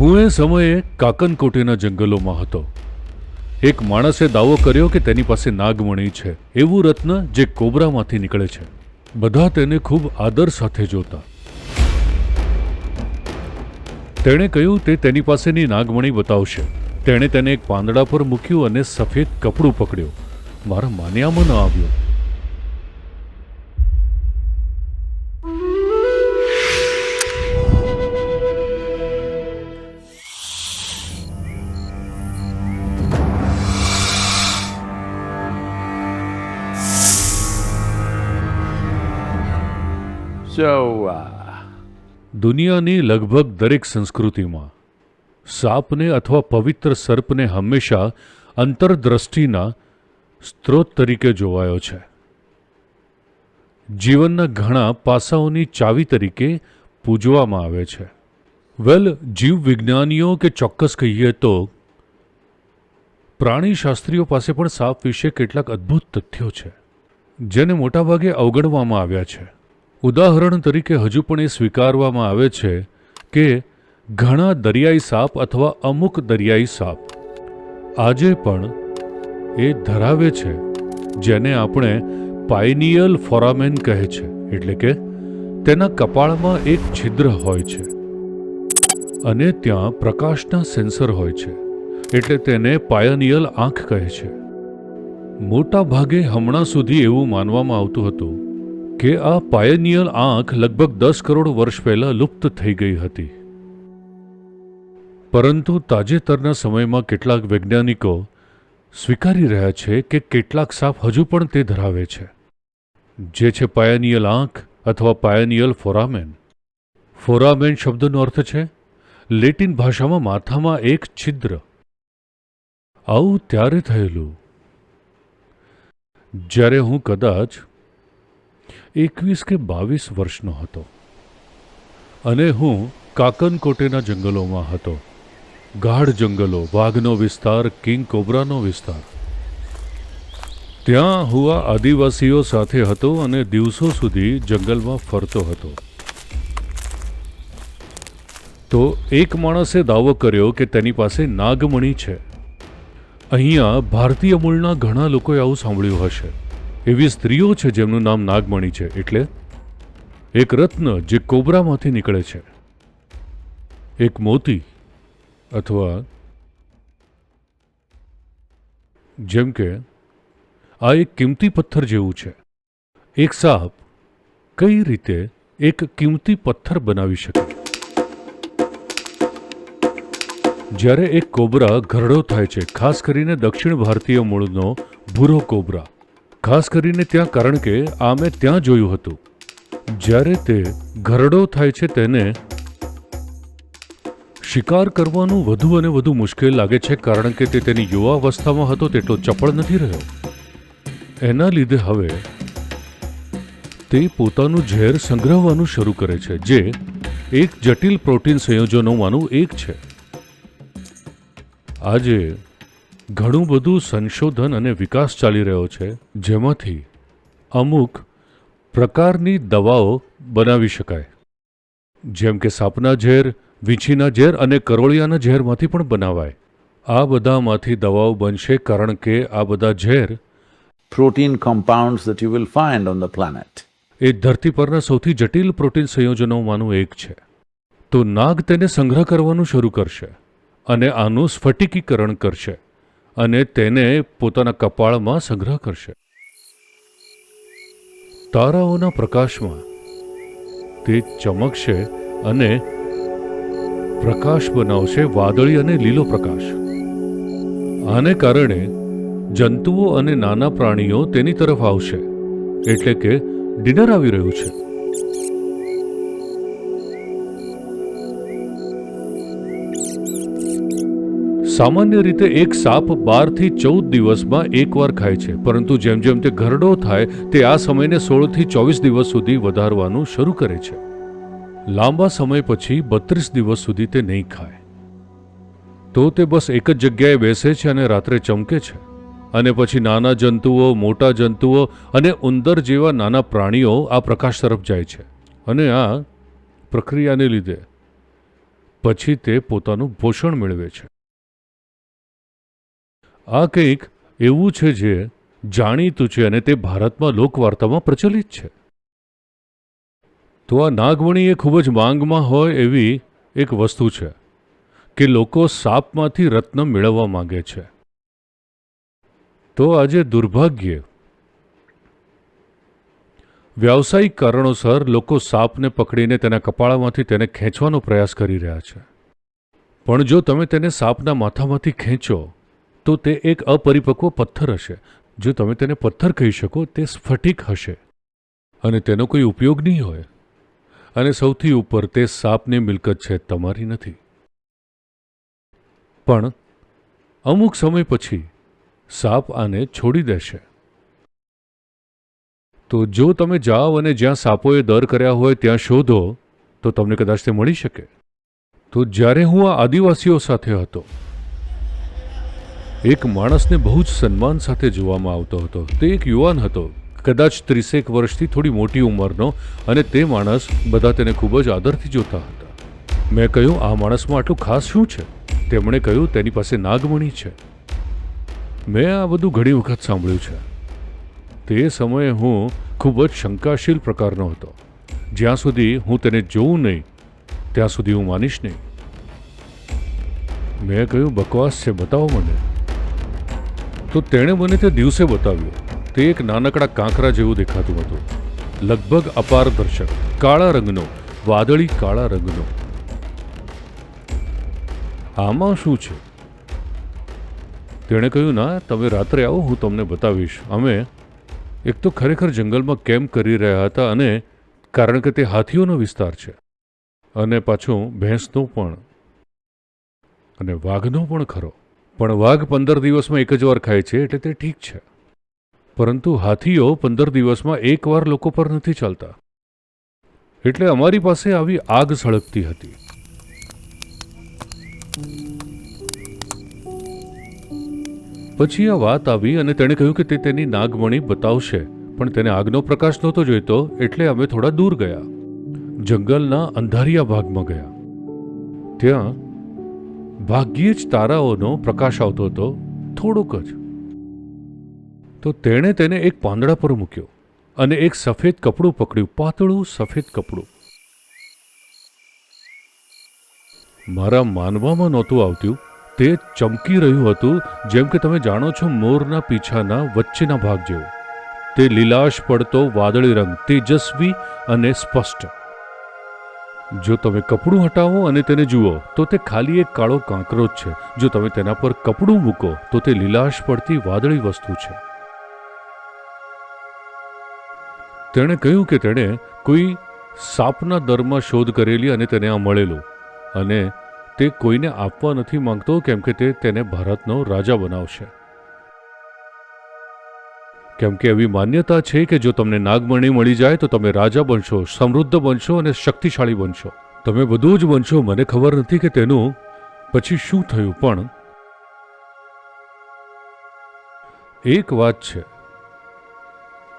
હું એ સમયે કાકનકોટીના જંગલોમાં હતો. એક માણસે દાવો કર્યો કે તેની પાસે નાગમણી છે. એવું રત્ન જે કોબરામાંથી નીકળે છે. બધા તેને ખૂબ આદર સાથે જોતા. તેણે કહ્યું, તે તેની પાસેની નાગમણી બતાવશે. તેણે તેને એક પાંદડા પર મૂક્યું અને સફેદ કપડું પકડ્યું. મારા માન્યામાં ન આવ્યો. So, uh, દુનિયાની લગભગ દરેક સંસ્કૃતિમાં સાપને અથવા પવિત્ર સર્પને હંમેશા અંતરદ્રષ્ટિના સ્ત્રોત તરીકે જોવાયો છે. જીવનના ઘણા પાસાઓની ચાવી તરીકે પૂજવામાં આવે છે. વેલ જીવવિજ્ઞાનીઓ કે ચોક્કસ કહીએ તો પ્રાણીશાસ્ત્રીઓ પાસે પણ સાપ વિશે કેટલાક અદ્ભુત તથ્યો છે જેને મોટાભાગે અવગણવામાં આવ્યા છે. ઉદાહરણ તરીકે હજુ પણ એ સ્વીકારવામાં આવે છે કે ઘણા દરિયાઈ સાપ અથવા અમુક દરિયાઈ સાપ આજે પણ એ ધરાવે છે, જેને આપણે પાઇનિયલ ફોરામેન કહે છે, એટલે કે તેના કપાળમાં એક છિદ્ર હોય છે અને ત્યાં પ્રકાશના સેન્સર હોય છે, એટલે તેને પાયનિયલ આંખ કહે છે. મોટા ભાગે હમણાં સુધી એવું માનવામાં આવતું હતું કે આ પાયનિયલ આંખ લગભગ દસ કરોડ વર્ષ પહેલા લુપ્ત થઈ ગઈ હતી. પરંતુ તાજેતરના સમયમાં કેટલાક વૈજ્ઞાનિકો સ્વીકારી રહ્યા છે કે કેટલાક સાપ હજુ પણ તે ધરાવે છે. જે છે પાયનિયલ આંખ અથવા પાયનિયલ ફોરામેન. ફોરામેન શબ્દનો અર્થ છે, લેટિન ભાષામાં માથામાં એક છિદ્ર. આવું ત્યારે થયેલું. જ્યારે હું કદાચ એકવીસ કે બાવીસ વર્ષનો હતો અને હું કાકનકોટેના જંગલોમાં હતો. ગાઢ જંગલો, વાઘનો વિસ્તાર, કિંગ કોબ્રાનો વિસ્તાર. ત્યાં હું આ આદિવાસીઓ સાથે હતો અને દિવસો સુધી જંગલમાં ફરતો હતો. તો એક માણસે દાવો કર્યો કે તેની પાસે નાગમણી છે. અહીંયા ભારતીય મૂળના ઘણા લોકોએ આવું સાંભળ્યું હશે. એવી સ્ત્રીઓ છે જેમનું નામ નાગમણી છે, એટલે એક રત્ન જે કોબરામાંથી નીકળે છે. એક મોતી અથવા જેમ કે આ એક કિંમતી પથ્થર જેવું છે. એક સાપ કઈ રીતે એક કિંમતી પથ્થર બનાવી શકે? જ્યારે એક કોબરા ઘરડો થાય છે, ખાસ કરીને દક્ષિણ ભારતીય મૂળનો ભૂરો કોબરા ખાસ કરીને ત્યાં કારણ કે આ મેં ત્યાં જોયું હતું. જ્યારે તે ઘરડો થાય છે તેને શિકાર કરવાનું વધુ અને વધુ મુશ્કેલ લાગે છે કારણ કે તે તેની યુવા અવસ્થામાં હતો તેટલો ચપળ નથી રહ્યો. એના લીધે હવે તે પોતાનું ઝેર સંગ્રહવાનું શરૂ કરે છે, જે એક જટિલ પ્રોટીન સંયોજનોમાંનું એક છે. આજે ઘણું બધું સંશોધન અને વિકાસ ચાલી રહ્યો છે જેમાંથી અમુક પ્રકારની દવાઓ બનાવી શકાય. જેમ કે સાપના ઝેર વીંછીના ઝેર અને કરોળિયાના ઝેરમાંથી પણ બનાવાય. આ બધામાંથી દવાઓ બનશે કારણ કે આ બધા ઝેર protein compounds that you will find on the planet. એ ધરતી પરના સૌથી જટિલ પ્રોટીન સંયોજનોમાંનું એક છે. તો નાગ તેને સંગ્રહ કરવાનું શરૂ કરશે અને આનું સ્ફટિકીકરણ કરશે. અને તેને પોતાના કપાળમાં સંગ્રહ કરશે. તારાઓના પ્રકાશમાં તે ચમકશે અને પ્રકાશ બનાવશે વાદળી અને લીલો પ્રકાશ. આને કારણે જંતુઓ અને નાના પ્રાણીઓ તેની તરફ આવશે. એટલે કે ડિનર આવી રહ્યું છે. સામાન્ય રીતે એક સાપ બારથી ચૌદ દિવસમાં એકવાર ખાય છે, પરંતુ જેમ જેમ તે ઘરડો થાય, તે આ સમયને સોળથી ચોવીસ દિવસ સુધી વધારવાનું શરૂ કરે છે. લાંબા સમય પછી બત્રીસ દિવસ સુધી તે નહીં ખાય. તો તે બસ એક જ જગ્યાએ બેસે છે અને રાત્રે ચમકે છે. અને પછી નાના જંતુઓ, મોટા જંતુઓ અને ઉંદર જેવા નાના પ્રાણીઓ આ પ્રકાશ તરફ જાય છે. અને આ પ્રક્રિયાને લીધે પછી તે પોતાનું પોષણ મેળવે છે. આ કંઈક એવું છે જે જાણીતું છે અને તે ભારતમાં લોકવાર્તામાં પ્રચલિત છે. તો આ નાગમણી એ ખૂબ જ માંગમાં હોય એવી એક વસ્તુ છે કે લોકો સાપમાંથી રત્ન મેળવવા માંગે છે. તો આજે દુર્ભાગ્યે વ્યાવસાયિક કારણોસર લોકો સાપને પકડીને તેના કપાળામાંથી તેને ખેંચવાનો પ્રયાસ કરી રહ્યા છે. પણ જો તમે તેને સાપના માથામાંથી ખેંચો તો તે એક અપરિપક્વ પથ્થર હશે. જો તમે તેને પથ્થર કહી શકો, તે સ્ફટિક હશે. અને તેનો કોઈ ઉપયોગ નહીં હોય. અને સૌથી ઉપર તે સાપની મિલકત છે, તમારી નથી. પણ અમુક સમય પછી સાપ આને છોડી દેશે. તો જો તમે જાઓ અને જ્યાં સાપોએ દર કર્યા હોય ત્યાં શોધો, તો તમને કદાચ તે મળી શકે. તો જ્યારે હું આ આદિવાસીઓ સાથે હતો એક માણસને બહુ જ સન્માન સાથે જોવામાં આવતો હતો. તે એક યુવાન હતો. કદાચ ત્રીસેક વર્ષથી થોડી મોટી ઉંમરનો અને તે માણસ બધા તેને ખૂબ જ આદરથી જોતા હતા. મેં કહ્યું, આ માણસમાં આટલું ખાસ શું છે? તેમણે કહ્યું, તેની પાસે નાગમણી છે. મેં આ બધું ઘણી વખત સાંભળ્યું છે. તે સમયે હું ખૂબ જ શંકાશીલ પ્રકારનો હતો. જ્યાં સુધી હું તેને જોઉં નહીં, ત્યાં સુધી હું માનીશ નહીં. મેં કહ્યું, બકવાસ છે, બતાવો મને. તો તેણે મને તે દિવસે બતાવ્યું. તે એક નાનકડા કાંકરા જેવું દેખાતું હતું. લગભગ અપારદર્શક કાળા રંગનો. વાદળી કાળા રંગનો. આમાં શું છે? તેણે કહ્યું, ના, તમે રાત્રે આવો, હું તમને બતાવીશ. અમે એક તો ખરેખર જંગલમાં કેમ્પ કરી રહ્યા હતા અને કારણ કે તે હાથીઓનો વિસ્તાર છે. અને પાછો ભેંસનો પણ. અને વાઘનો પણ ખરો. પણ વાઘ પંદર દિવસમાં એક જ વાર ખાય છે એટલે તે ઠીક છે. પરંતુ હાથીઓ પંદર દિવસમાં એકવાર લોકો પર નથી ચાલતા. એટલે અમારી પાસે આવી આગ સળગતી હતી. પછી આ વાત આવી અને તેણે કહ્યું કે તે તેની નાગમણી બતાવશે, પણ તેને આગનો પ્રકાશ નહોતો જોઈતો, એટલે અમે થોડા દૂર ગયા. જંગલના અંધારિયા ભાગમાં ગયા. ત્યાં ભાગ્યે જ તારાઓનો પ્રકાશ આવતો હતો, થોડોક જ. તો તેણે તેને એક પાંદડા પર મૂક્યો અને એક સફેદ કપડું પકડ્યું, પાતળું સફેદ કપડું. મારા માનવામાં નહોતું આવતું. તે ચમકી રહ્યું હતું, જેમ કે તમે જાણો છો, મોરના પીછાના વચ્ચેના ભાગ જેવું. તે લીલાશ પડતો વાદળી રંગ, તેજસ્વી અને સ્પષ્ટ. જો તમે કપડું હટાવો અને તેને જુઓ, તો તે ખાલી એક કાળો કાંકરો જ છે. જો તમે તેના પર કપડું મૂકો, તો તે લીલાશ પડતી વાદળી વસ્તુ છે. તેણે કહ્યું કે તેણે કોઈ સાપના દરમાં શોધ કરેલી અને તેને આ મળેલું. અને તે કોઈને આપવા નથી માંગતો, કેમ કે તે તેને ભારતનો રાજા બનાવશે. કેમ કે એવી માન્યતા છે કે જો તમને નાગમણી મળી જાય તો તમે રાજા બનશો, સમૃદ્ધ બનશો અને શક્તિશાળી બનશો. તમે બધું જ બનશો, મને ખબર નથી કે તેનું પછી શું થયું, પણ એક વાત છે.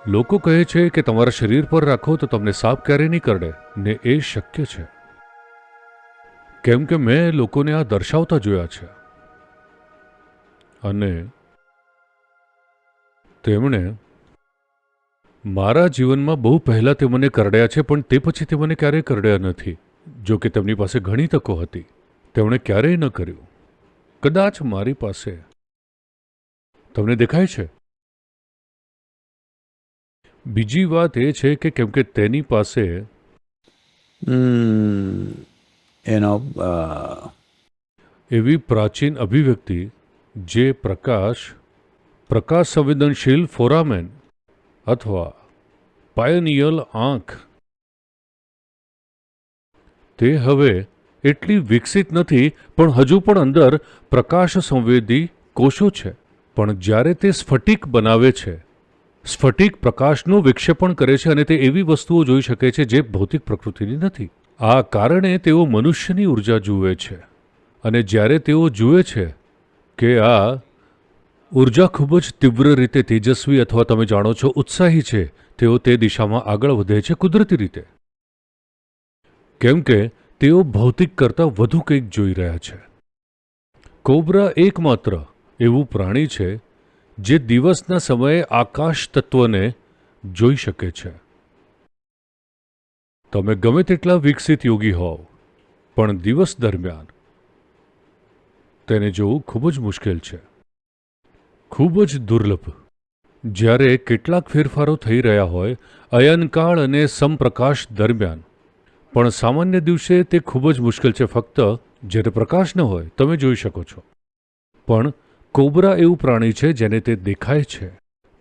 લોકો કહે છે કે તમારા શરીર પર રાખો તો તમને સાપ ક્યારે નહીં કરડે, ને એ શક્ય છે. કેમ કે મેં લોકોને આ દર્શાવતા જોયા છે. અને તેમણે મારા જીવનમાં બહુ પહેલાં તે મને કરડ્યા છે પણ તે પછી તે મને ક્યારેય કરડ્યા નથી જો કે તેમની પાસે ઘણી તકો હતી. તેમણે ક્યારેય ન કર્યું. કદાચ મારી પાસે તમને દેખાય છે? બીજી વાત એ છે કે કેમ કે તેની પાસે uh, એવી પ્રાચીન અભિવ્યક્તિ જે પ્રકાશ પ્રકાશ સંવેદનશીલ ફોરામેન અથવા પાયોનિયલ આંખ. તે હવે એટલી વિકસિત નથી, પણ હજુ પણ અંદર પ્રકાશ સંવેદી કોષો છે. પણ જ્યારે તે સ્ફટિક બનાવે છે, સ્ફટિક પ્રકાશનું વિક્ષેપણ કરે છે અને તે એવી વસ્તુઓ જોઈ શકે છે જે ભૌતિક પ્રકૃતિની નથી. આ કારણે તેઓ મનુષ્યની ઊર્જા જુએ છે. અને જ્યારે તેઓ જુએ છે કે આ ઊર્જા ખૂબ જ તીવ્ર રીતે તેજસ્વી અથવા તમે જાણો છો, ઉત્સાહી છે. તેઓ તે દિશામાં આગળ વધે છે કુદરતી રીતે. કેમ કે તેઓ ભૌતિક કરતાં વધુ કંઈક જોઈ રહ્યા છે. કોબ્રા એકમાત્ર એવું પ્રાણી છે જે દિવસના સમયે આકાશ તત્વને જોઈ શકે છે. તમે ગમે તેટલા વિકસિત યોગી હોવ, પણ દિવસ દરમિયાન તેને જોવું ખૂબ જ મુશ્કેલ છે. ખૂબ જ દુર્લભ. જ્યારે કેટલાક ફેરફારો થઈ રહ્યા હોય, અયનકાળ અને સમપ્રકાશ દરમિયાન. પણ સામાન્ય દિવસે તે ખૂબ જ મુશ્કેલ છે, ફક્ત જ્યારે પ્રકાશ ન હોય, તમે જોઈ શકો છો. પણ કોબરા એવું પ્રાણી છે જેને તે દેખાય છે.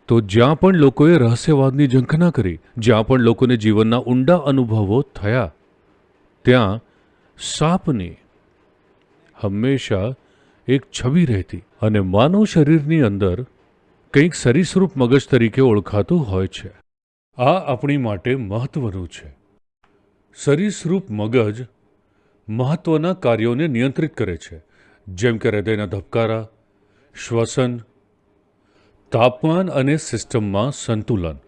તો જ્યાં પણ લોકોએ રહસ્યવાદની ઝંખના કરી, જ્યાં પણ લોકોને જીવનના ઊંડા અનુભવો થયા, ત્યાં સાપની હંમેશા એક છબી રહેતી અને માનવ શરીરની અંદર કંઈક સરીસૃપ મગજ તરીકે ઓળખાતું હોય છે. આ આપણી માટે મહત્વનું છે. સરીસૃપ મગજ મહત્વના કાર્યોને નિયંત્રિત કરે છે, જેમ કે હૃદયના ધબકારા, શ્વસન, તાપમાન અને સિસ્ટમમાં સંતુલન.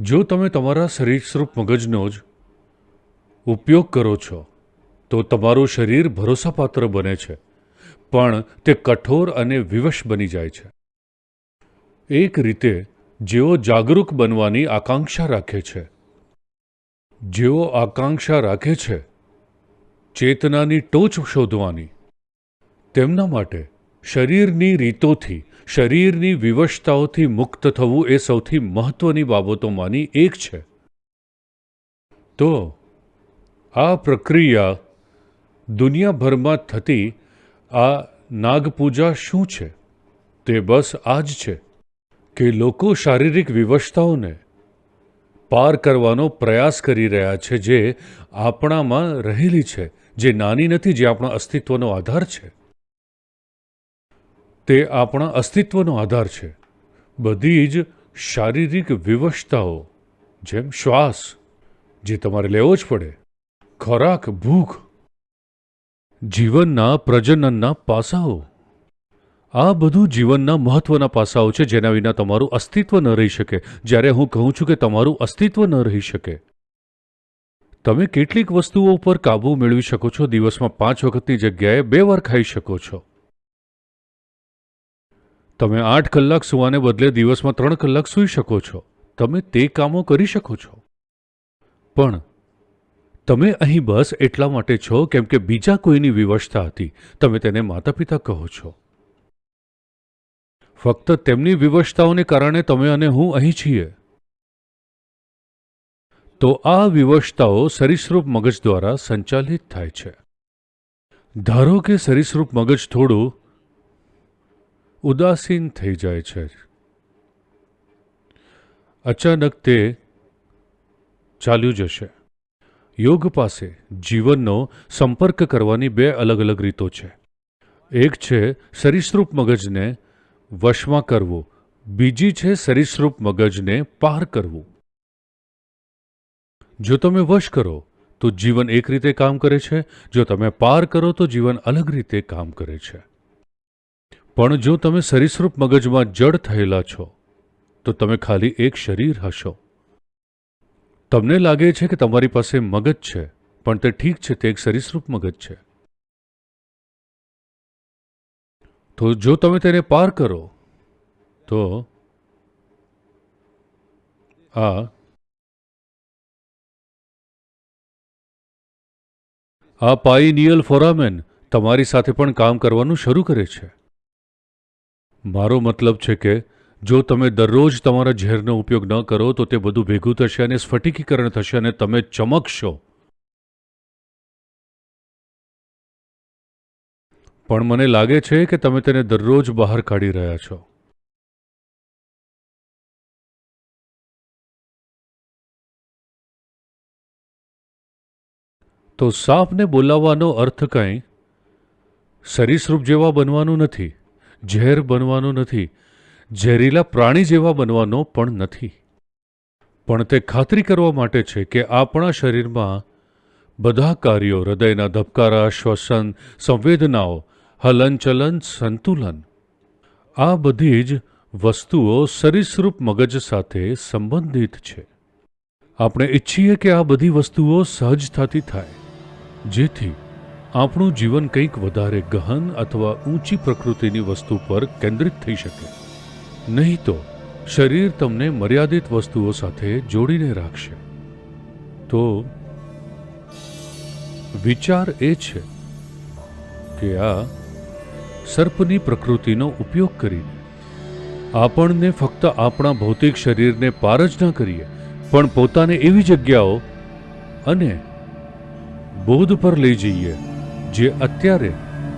જો તમે તમારા સરીસૃપ મગજનો જ ઉપયોગ કરો છો તો તમારું શરીર ભરોસાપાત્ર બને છે, પણ તે કઠોર અને વિવશ બની જાય છે. એક રીતે, જેઓ જાગૃત બનવાની આકાંક્ષા રાખે છે. જેઓ આકાંક્ષા રાખે છે, ચેતનાની ટોચ શોધવાની. તેમના માટે, શરીરની રીતોથી, શરીરની વિવશતાઓથી મુક્ત થવું એ સૌથી મહત્વની બાબતોમાંની એક છે. તો, આ પ્રક્રિયા દુનિયાભરમાં થતી આ નાગપૂજા શું છે? તે બસ આ જ છે કે લોકો શારીરિક વિવશતાઓને પાર કરવાનો પ્રયાસ કરી રહ્યા છે જે આપણામાં રહેલી છે, જે નાની નથી, જે આપણા અસ્તિત્વનો આધાર છે. તે આપણા અસ્તિત્વનો આધાર છે. બધી જ શારીરિક વિવશતાઓ જેમ શ્વાસ, જે તમારે લેવો જ પડે, ખોરાક, ભૂખ જીવનના પ્રજનનના પાસાઓ. આ બધું જીવનના મહત્વના પાસાઓ છે, જેના વિના તમારું અસ્તિત્વ ન રહી શકે. જ્યારે હું કહું છું કે તમારું અસ્તિત્વ ન રહી શકે, તમે કેટલીક વસ્તુઓ પર કાબૂ મેળવી શકો છો, દિવસમાં પાંચ વખતની જગ્યાએ બે વાર ખાઈ શકો છો. તમે આઠ કલાક સૂવાને બદલે દિવસમાં ત્રણ કલાક સૂઈ શકો છો. તમે તે કામો કરી શકો છો. પણ તમે અહીં બસ એટલા માટે છો કેમ કે બીજા કોઈની વિવશતા હતી. તમે તેને માતા પિતા કહો છો. ફક્ત તેમની વિવશતાઓને કારણે તમે અને હું અહીં છીએ. તો આ વિવશતાઓ સરીસૃપ મગજ દ્વારા સંચાલિત થાય છે. ધારો કે સરીસૃપ મગજ થોડું ઉદાસીન થઈ જાય છે. અચાનક તે ચાલ્યું જશે. યોગ પાસે જીવનનો સંપર્ક કરવાની બે અલગ અલગ રીતો છે. એક છે સરીસૃપ મગજને વશમાં કરવો. બીજી છે સરીસૃપ મગજને પાર કરવું. જો તમે વશ કરો, તો જીવન એક રીતે કામ કરે છે. જો તમે પાર કરો, તો જીવન અલગ રીતે કામ કરે છે. પણ જો તમે સરીસૃપ મગજમાં જડ થયેલા છો, તો તમે ખાલી એક શરીર હશો. તમને લાગે છે કે તમારી પાસે મગજ છે, પણ તે ઠીક છે, તે એક સરીસૃપ મગજ છે. તો જો તમે તેને પાર કરો, તો આ આ પાઇનિયલ ફોરામેન તમારી સાથે પણ કામ કરવાનું શરૂ કરે છે. મારો મતલબ છે કે જો તમે દરરોજ તમારા ઝેરનો ઉપયોગ ન કરો, તો તે બધું ભેગું થશે અને સ્ફટિકીકરણ થશે અને તમે ચમકશો. પણ મને લાગે છે કે તમે તેને દરરોજ બહાર કાઢી રહ્યા છો. તો સાપને બોલાવવાનો અર્થ કંઈ? સરીસૃપ જેવા બનવાનું નથી, ઝેર બનવાનું નથી ઝેરીલા પ્રાણી જેવા બનવાનો પણ નથી. પણ તે ખાતરી કરવા માટે છે કે આપણા શરીરમાં બધા કાર્યો, હૃદયના ધબકારા, શ્વસન, સંવેદનાઓ, હલનચલન, સંતુલન, આ બધી જ વસ્તુઓ સરીસૃપ મગજ સાથે સંબંધિત છે. આપણે ઈચ્છીએ કે આ બધી વસ્તુઓ સહજતાથી થાય, જેથી આપણું જીવન કંઈક વધારે ગહન અથવા ઊંચી પ્રકૃતિની વસ્તુ પર કેન્દ્રિત થઈ શકે. નહીં તો શરીર તમને મર્યાદિત વસ્તુઓ સાથે જોડીને રાખશે. તો વિચાર એ છે કે આ સર્પની પ્રકૃતિનો ઉપયોગ કરીને આપણને ફક્ત આપણા ભૌતિક શરીરને પાર જ ન કરીએ, પણ પોતાને એવી જગ્યાઓ અને બોધ પર લઈ જઈએ જે અત્યારે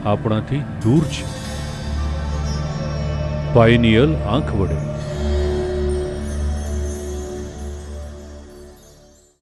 આપણાથી દૂર છે. પાયનિયલ આંખ વડે